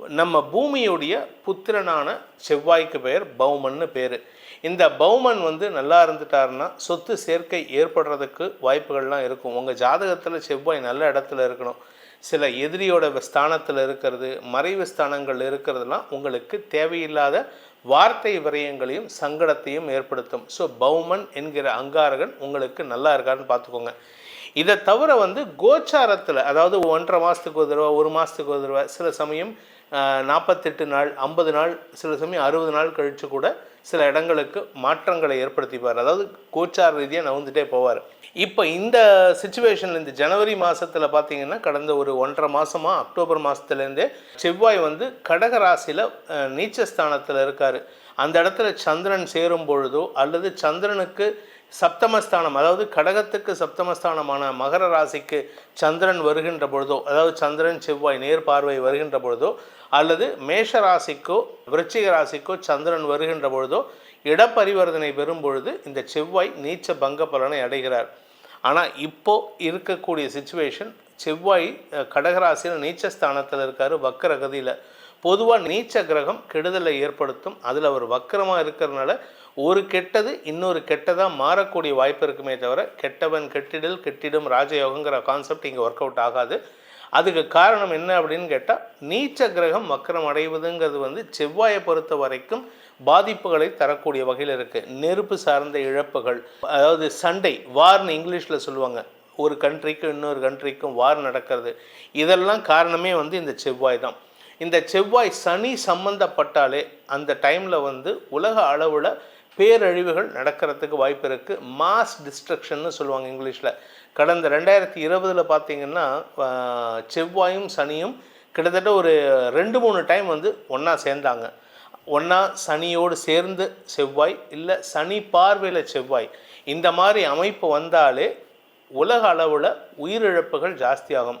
நம்ம பூமியுடைய புத்திரனான செவ்வாய்க்கு பெயர் பௌமன்னு பேர். இந்த பௌமன் வந்து நல்லா இருந்துட்டாருன்னா சொத்து சேர்க்கை ஏற்படுறதுக்கு வாய்ப்புகள்லாம் இருக்கும். உங்கள் ஜாதகத்தில் செவ்வாய் நல்ல இடத்துல இருக்கணும். சில எதிரியோட ஸ்தானத்தில் இருக்கிறது மறைவு ஸ்தானங்கள் இருக்கிறதுலாம் உங்களுக்கு தேவையில்லாத வார்த்தை விரயங்களையும் சங்கடத்தையும் ஏற்படுத்தும். ஸோ பௌமன் என்கிற அங்காரகன் உங்களுக்கு நல்லா இருக்காருன்னு பார்த்துக்கோங்க. இதை தவிர வந்து கோச்சாரத்தில் அதாவது ஒன்றரை மாதத்துக்கு ஒரு தடவை ஒரு மாதத்துக்கு ஒரு தடவை சில சமயம் நாற்பத்தெட்டு நாள் ஐம்பது நாள் சில சமயம் அறுபது நாள் கழித்து கூட சில இடங்களுக்கு மாற்றங்களை ஏற்படுத்திப்பார். அதாவது கோச்சார் ரீதியாக நவுந்துட்டே போவார். இப்போ இந்த சுச்சுவேஷனில் இந்த ஜனவரி மாதத்தில் பார்த்தீங்கன்னா கடந்த ஒரு ஒன்றரை மாதமாக அக்டோபர் மாதத்துலேருந்தே செவ்வாய் வந்து கடக ராசியில் நீச்சஸ்தானத்தில் இருக்கார். அந்த இடத்துல சந்திரன் சேரும் பொழுதோ அல்லது சந்திரனுக்கு சப்தமஸ்தானம் அதாவது கடகத்துக்கு சப்தமஸ்தானமான மகர ராசிக்கு சந்திரன் வருகின்ற பொழுதோ அதாவது சந்திரன் செவ்வாய் நேர் பார்வை வருகின்ற பொழுதோ அல்லது மேஷ ராசிக்கோ விருச்சிக ராசிக்கோ சந்திரன் வருகின்ற பொழுதோ இடப்பரிவர்த்தனை பெறும் பொழுது இந்த செவ்வாய் நீச்ச பங்க பலனை அடைகிறார். ஆனால் இப்போ இருக்கக்கூடிய சுச்சுவேஷன் செவ்வாய் கடகராசியில் நீச்சஸ்தானத்தில் இருக்கார் வக்கரகதியில். பொதுவாக நீச்ச கிரகம் கெடுதலை ஏற்படுத்தும். அதில் அவர் வக்கரமாக இருக்கிறதுனால ஒரு கெட்டது இன்னொரு கெட்டதாக மாறக்கூடிய வாய்ப்பு இருக்குமே தவிர கெட்டவன் கெட்டிடல் கெட்டிடும் ராஜயோகங்கிற கான்செப்ட் இங்கே ஒர்க் அவுட் ஆகாது. அதுக்கு காரணம் என்ன அப்படின்னு கேட்டால் நீச்ச கிரகம் வக்கரம் அடைவதுங்கிறது வந்து செவ்வாயை பொறுத்த வரைக்கும் பாதிப்புகளை தரக்கூடிய வகையில் இருக்குது நெருப்பு சார்ந்த இழப்புகள் அதாவது சண்டை வார்னு இங்கிலீஷில் சொல்லுவாங்க. ஒரு கண்ட்ரிக்கும் இன்னொரு கண்ட்ரிக்கும் வார் நடக்கிறது. இதெல்லாம் காரணமே வந்து இந்த செவ்வாய் தான். இந்த செவ்வாய் சனி சம்பந்தப்பட்டாலே அந்த டைமில் வந்து உலக அளவில் பேரழிவுகள் நடக்கிறதுக்கு வாய்ப்பு இருக்குது மாஸ் டிஸ்ட்ரக்ஷன்னு சொல்லுவாங்க இங்கிலீஷில் கடந்த ரெண்டாயிரத்தி இருபதில் பார்த்தீங்கன்னா செவ்வாயும் சனியும் கிட்டத்தட்ட ஒரு ரெண்டு மூணு டைம் வந்து ஒன்றா சேர்ந்தாங்க. ஒன்றா சனியோடு சேர்ந்து செவ்வாய் இல்லை சனி பார்வையில் செவ்வாய். இந்த மாதிரி அமைப்பு வந்தாலே உலக அளவில் உயிரிழப்புகள் ஜாஸ்தியாகும்.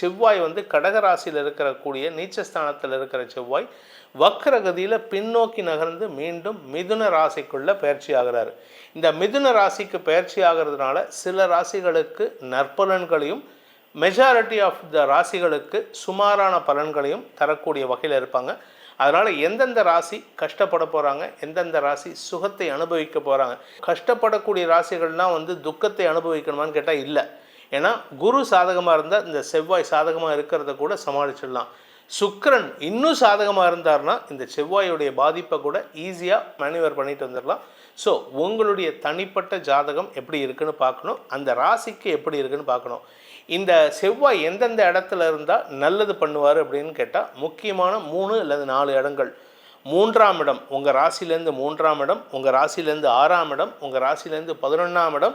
செவ்வாய் வந்து கடகராசியில் இருக்கக்கூடிய நீச்சஸ்தானத்தில் இருக்கிற செவ்வாய் வக்கரகதியில் பின்னோக்கி நகர்ந்து மீண்டும் மிதுன ராசிக்குள்ளே பயிற்சி ஆகிறார். இந்த மிதுன ராசிக்கு பயிற்சி ஆகிறதுனால சில ராசிகளுக்கு நற்பலன்களையும் மெஜாரிட்டி ஆஃப் த ராசிகளுக்கு சுமாரான பலன்களையும் தரக்கூடிய வகையில் இருப்பாங்க. அதனால் எந்தெந்த ராசி கஷ்டப்பட போகிறாங்க எந்தெந்த ராசி சுகத்தை அனுபவிக்க போகிறாங்க கஷ்டப்படக்கூடிய ராசிகள்னால் வந்து துக்கத்தை அனுபவிக்கணுமான்னு கேட்டால் இல்லை. ஏன்னா குரு சாதகமாக இருந்தால் இந்த செவ்வாய் சாதகமாக இருக்கிறத கூட சமாளிச்சிடலாம். சுக்கரன் இன்னும் சாதகமாக இருந்தார்னா இந்த செவ்வாயுடைய பாதிப்பை கூட ஈஸியாக மேனுவர் பண்ணிட்டு வந்துடலாம். ஸோ உங்களுடைய தனிப்பட்ட ஜாதகம் எப்படி இருக்குன்னு பார்க்கணும். அந்த ராசிக்கு எப்படி இருக்குன்னு பார்க்கணும். இந்த செவ்வாய் எந்தெந்த இடத்துல இருந்தால் நல்லது பண்ணுவார் அப்படின்னு கேட்டால் முக்கியமான மூணு அல்லது நாலு இடங்கள். மூன்றாம் இடம் உங்கள் ராசிலேருந்து மூன்றாம் இடம் உங்கள் ராசிலேருந்து ஆறாம் இடம் உங்கள் ராசிலேருந்து பதினொன்றாம் இடம்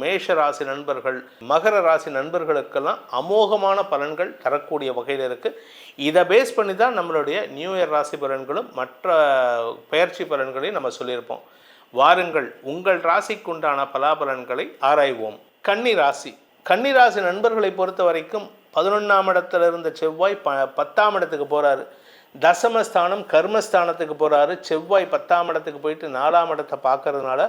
மேஷ ராசி நண்பர்கள் மகர ராசி நண்பர்களுக்கெல்லாம் அமோகமான பலன்கள் தரக்கூடிய வகையில் இருக்குது இதை பேஸ் பண்ணி தான் நம்மளுடைய நியூ இயர் ராசி பலன்களும் மற்ற பயிற்சி பலன்களையும் நம்ம சொல்லியிருப்போம். வாருங்கள் உங்கள் ராசிக்குண்டான பலாபலன்களை ஆராய்வோம். கன்னி ராசி. கன்னி ராசி நண்பர்களை பொறுத்த வரைக்கும் பதினொன்றாம் இடத்துல இருந்த செவ்வாய் ப பத்தாம் இடத்துக்கு போகிறாரு தசமஸ்தானம் கர்மஸ்தானத்துக்கு போகிறாரு செவ்வாய் பத்தாம் இடத்துக்கு போயிட்டு நாலாம் இடத்தை பார்க்கறதுனால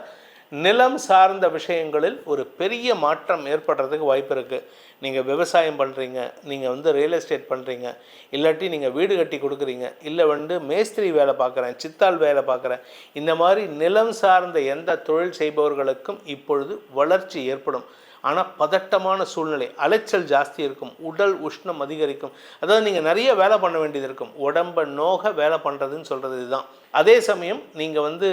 நிலம் சார்ந்த விஷயங்களில் ஒரு பெரிய மாற்றம் ஏற்படுறதுக்கு வாய்ப்பு இருக்குது நீங்கள் விவசாயம் பண்ணுறீங்க நீங்கள் வந்து ரியல் எஸ்டேட் பண்ணுறீங்க இல்லாட்டி நீங்கள் வீடு கட்டி கொடுக்குறீங்க இல்லை வந்து மேஸ்திரி வேலை பார்க்குறேன் சித்தால் வேலை பார்க்குறேன் இந்த மாதிரி நிலம் சார்ந்த எந்த தொழில் செய்பவர்களுக்கும் இப்பொழுது வளர்ச்சி ஏற்படும். ஆனால் பதட்டமான சூழ்நிலை. அலைச்சல் ஜாஸ்தி இருக்கும். உடல் உஷ்ணம் அதிகரிக்கும். அதாவது நீங்கள் நிறைய வேலை பண்ண வேண்டியது இருக்கும். உடம்பை நோக வேலை பண்ணுறதுன்னு சொல்கிறது இதுதான். அதே சமயம் நீங்கள் வந்து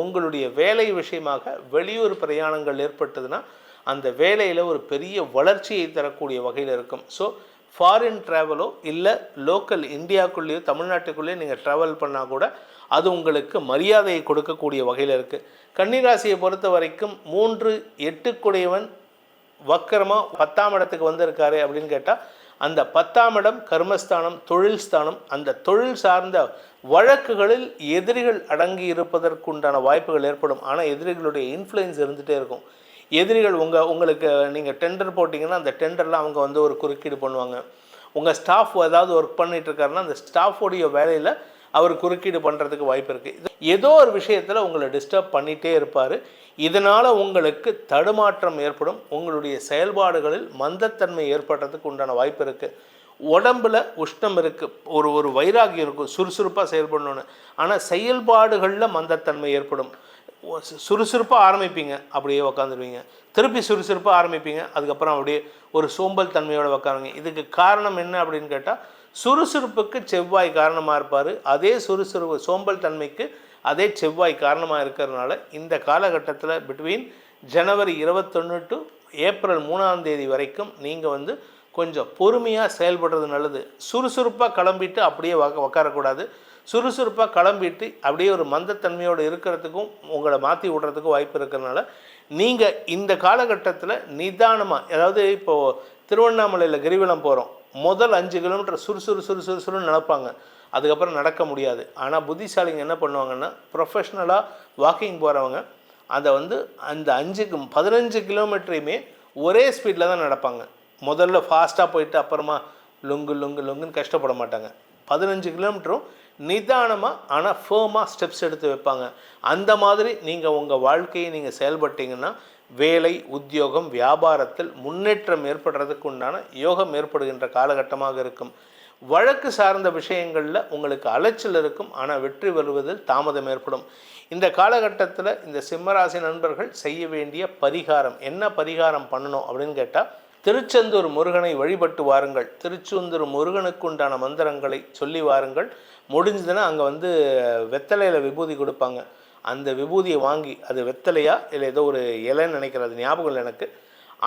உங்களுடைய வேலை விஷயமாக வெளியூர் பிரயாணங்கள் ஏற்பட்டதுன்னா அந்த வேலையில் ஒரு பெரிய வளர்ச்சியை தரக்கூடிய வகையில் இருக்கும். ஸோ ஃபாரின் ட்ராவலோ இல்லை லோக்கல் இந்தியாவுக்குள்ளேயோ தமிழ்நாட்டுக்குள்ளேயோ நீங்கள் ட்ராவல் பண்ணால் கூட அது உங்களுக்கு மரியாதையை கொடுக்கக்கூடிய வகையில் இருக்குது கன்னிராசியை பொறுத்த வரைக்கும் மூன்று எட்டுக்குடையவன் வக்கரமாக பத்தாம் இடத்துக்கு வந்திருக்காரு அப்படின்னு கேட்டால் அந்த பத்தாம் இடம் கர்மஸ்தானம் தொழில் ஸ்தானம் அந்த தொழில் சார்ந்த வழக்குகளில் எதிரிகள் அடங்கி இருப்பதற்குண்டான வாய்ப்புகள் ஏற்படும். ஆனால் எதிரிகளுடைய இன்ஃப்ளூயன்ஸ் இருந்துகிட்டே இருக்கும். எதிரிகள் உங்கள் உங்களுக்கு நீங்கள் டெண்டர் போட்டிங்கன்னா அந்த டெண்டரில் அவங்க வந்து ஒரு குறுக்கீடு பண்ணுவாங்க. உங்கள் ஸ்டாஃப் ஏதாவது ஒர்க் பண்ணிகிட்ருக்காருன்னா அந்த ஸ்டாஃபோடைய வேலையில் அவர் குறுக்கீடு பண்ணுறதுக்கு வாய்ப்பு இருக்குது ஏதோ ஒரு விஷயத்தில் உங்களை டிஸ்டர்ப் பண்ணிகிட்டே இருப்பார். இதனால் உங்களுக்கு தடுமாற்றம் ஏற்படும். உங்களுடைய செயல்பாடுகளில் மந்தத்தன்மை ஏற்படுறதுக்கு உண்டான வாய்ப்பு இருக்குது உடம்பில் உஷ்ணம் இருக்குது ஒரு ஒரு வைராகியம் இருக்கும். சுறுசுறுப்பாக செயல்படணும்னு. ஆனால் செயல்பாடுகளில் மந்தத்தன்மை ஏற்படும். சுறுசுறுப்பாக ஆரம்பிப்பீங்க. அப்படியே உக்காந்துருவீங்க. திருப்பி சுறுசுறுப்பாக ஆரம்பிப்பீங்க. அதுக்கப்புறம் அப்படியே ஒரு சோம்பல் தன்மையோடு உக்காருங்க இதுக்கு காரணம் என்ன அப்படின்னு கேட்டால் சுறுசுறுப்புக்கு செவ்வாய் காரணமாக இருப்பார். அதே சுறுசுறுப்பு சோம்பல் தன்மைக்கு அதே செவ்வாய் காரணமாக இருக்கிறதுனால இந்த காலகட்டத்தில் பிட்வீன் ஜனவரி இருபத்தொன்று டு ஏப்ரல் மூணாம் தேதி வரைக்கும் நீங்கள் வந்து கொஞ்சம் பொறுமையாக செயல்படுறது நல்லது. சுறுசுறுப்பாக கிளம்பிட்டு அப்படியே உக்க உக்காரக்கூடாது. சுறுசுறுப்பாக கிளம்பிட்டு அப்படியே ஒரு மந்தத்தன்மையோடு இருக்கிறதுக்கும் உங்களை மாற்றி விடுறதுக்கும் வாய்ப்பு இருக்கிறதுனால நீங்கள் இந்த காலகட்டத்தில் நிதானமாக அதாவது இப்போது திருவண்ணாமலையில் கிரிவலம் போகிறோம் முதல் அஞ்சு கிலோமீட்டர் சுறுசுறு சுறுசுறு சுறுன்னு நடப்பாங்க அதுக்கப்புறம் நடக்க முடியாது. ஆனால் புத்திசாலிங்க என்ன பண்ணுவாங்கன்னா ப்ரொஃபஷ்னலாக வாக்கிங் போகிறவங்க அதை வந்து அந்த அஞ்சுக்கு பதினஞ்சு கிலோமீட்டரையுமே ஒரே ஸ்பீடில் தான் நடப்பாங்க. முதல்ல ஃபாஸ்ட்டாக போயிட்டு அப்புறமா லுங்கு லுங்கு லுங்குன்னு கஷ்டப்பட மாட்டாங்க. பதினஞ்சு கிலோமீட்டரும் நிதானமாக ஆனால் ஃபேமாக ஸ்டெப்ஸ் எடுத்து வைப்பாங்க. அந்த மாதிரி நீங்கள் உங்கள் வாழ்க்கையை நீங்கள் செயல்பட்டீங்கன்னா வேலை உத்தியோகம் வியாபாரத்தில் முன்னேற்றம் ஏற்படுறதுக்கு உண்டான யோகம் ஏற்படுகின்ற காலகட்டமாக இருக்கும். வழக்கு சார்ந்த விஷயங்களில் உங்களுக்கு அலைச்சல் இருக்கும். ஆனால் வெற்றி வருவதில் தாமதம் ஏற்படும். இந்த காலகட்டத்தில் இந்த சிம்மராசி நண்பர்கள் செய்ய வேண்டிய பரிகாரம் என்ன பரிகாரம் பண்ணணும் அப்படின்னு கேட்டால் திருச்செந்தூர் முருகனை வழிபட்டு வாருங்கள். திருச்செந்தூர் முருகனுக்கு உண்டான மந்திரங்களை சொல்லி வாருங்கள். முடிஞ்சதுன்னா அங்கே வந்து வெத்தலையில் விபூதி கொடுப்பாங்க. அந்த விபூதியை வாங்கி அது வெத்தலையா இல்லை ஏதோ ஒரு இலைன்னு நினைக்கிறது ஞாபகம் இல்லை எனக்கு.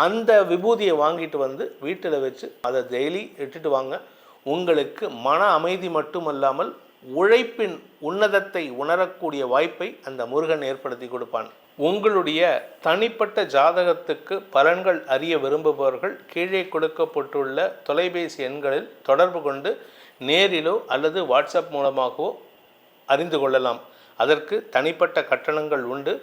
அந்த விபூதியை வாங்கிட்டு வந்து வீட்டில் வச்சு அதை டெய்லி இட்டுட்டு வாங்க. உங்களுக்கு மன அமைதி மட்டுமல்லாமல் உழைப்பின் உன்னதத்தை உணரக்கூடிய வாய்ப்பை அந்த முருகன் ஏற்படுத்தி கொடுப்பான். உங்களுடைய தனிப்பட்ட ஜாதகத்துக்கு பலன்கள் அறிய விரும்புபவர்கள் கீழே கொடுக்கப்பட்டுள்ள தொலைபேசி எண்களில் தொடர்பு கொண்டு நேரிலோ அல்லது வாட்ஸ்அப் மூலமாகவோ அறிந்து கொள்ளலாம். அதற்கு தனிப்பட்ட கட்டணங்கள் உண்டு.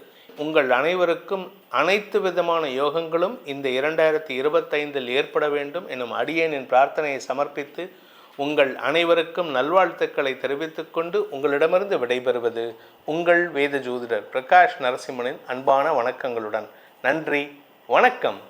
உங்கள் அனைவருக்கும் அனைத்து விதமான யோகங்களும் இந்த இரண்டாயிரத்தி இருபத்தைந்தில் ஏற்பட வேண்டும் எனும் அடியேனின் பிரார்த்தனையை சமர்ப்பித்து உங்கள் அனைவருக்கும் நல்வாழ்த்துக்களை தெரிவித்துக்கொண்டு உங்களிடமிருந்து விடைபெறுவது உங்கள் வேத ஜோதிடர் பிரகாஷ் நரசிம்மனின் அன்பான வணக்கங்களுடன். நன்றி வணக்கம்.